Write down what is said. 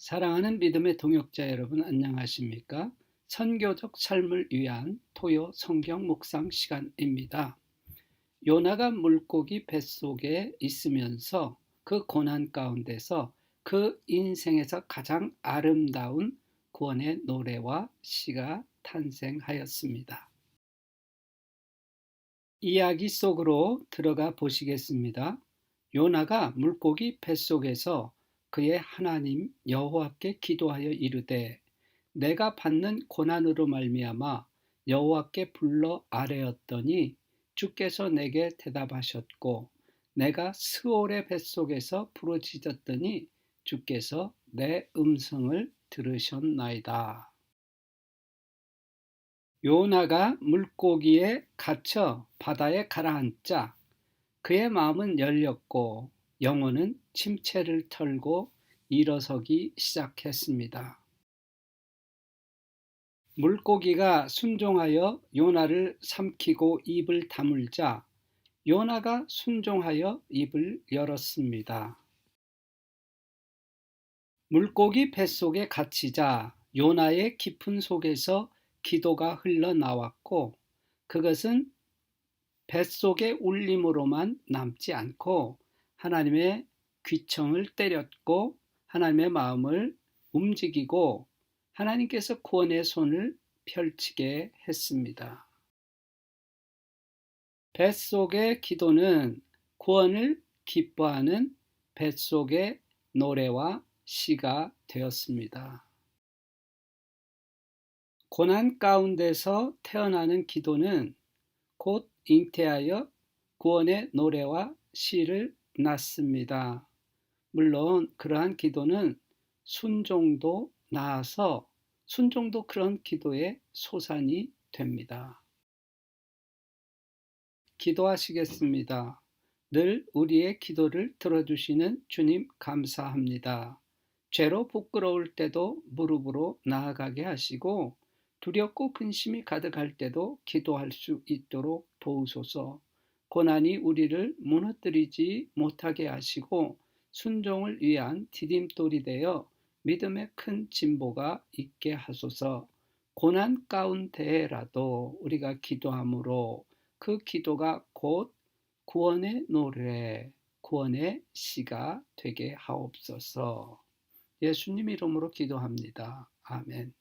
사랑하는 믿음의 동역자 여러분 안녕하십니까? 선교적 삶을 위한 토요 성경 묵상 시간입니다. 요나가 물고기 뱃속에 있으면서 그 고난 가운데서 그 인생에서 가장 아름다운 구원의 노래와 시가 탄생하였습니다. 이야기 속으로 들어가 보시겠습니다. 요나가 물고기 뱃속에서 그의 하나님 여호와께 기도하여 이르되 내가 받는 고난으로 말미암아 여호와께 불러 아뢰었더니 주께서 내게 대답하셨고 내가 스올의 뱃속에서 부러지졌더니 주께서 내 음성을 들으셨나이다. 요나가 물고기에 갇혀 바다에 가라앉자 그의 마음은 열렸고 영혼은 침체를 털고 일어서기 시작했습니다. 물고기가 순종하여 요나를 삼키고 입을 다물자 요나가 순종하여 입을 열었습니다. 물고기 뱃속에 갇히자 요나의 깊은 속에서 기도가 흘러나왔고 그것은 뱃속의 울림으로만 남지 않고 하나님의 귀청을 때렸고 하나님의 마음을 움직이고 하나님께서 구원의 손을 펼치게 했습니다. 뱃속의 기도는 구원을 기뻐하는 뱃속의 노래와 시가 되었습니다. 고난 가운데서 태어나는 기도는 곧 잉태하여 구원의 노래와 시를 낳습니다. 물론 그러한 기도는 순종도 나아서 순종도 그런 기도의 소산이 됩니다. 기도하시겠습니다. 늘 우리의 기도를 들어주시는 주님 감사합니다. 죄로 부끄러울 때도 무릎으로 나아가게 하시고 두렵고 근심이 가득할 때도 기도할 수 있도록 도우소서. 고난이 우리를 무너뜨리지 못하게 하시고 순종을 위한 디딤돌이 되어 믿음의 큰 진보가 있게 하소서. 고난 가운데라도 우리가 기도함으로 그 기도가 곧 구원의 노래, 구원의 시가 되게 하옵소서. 예수님 이름으로 기도합니다. 아멘.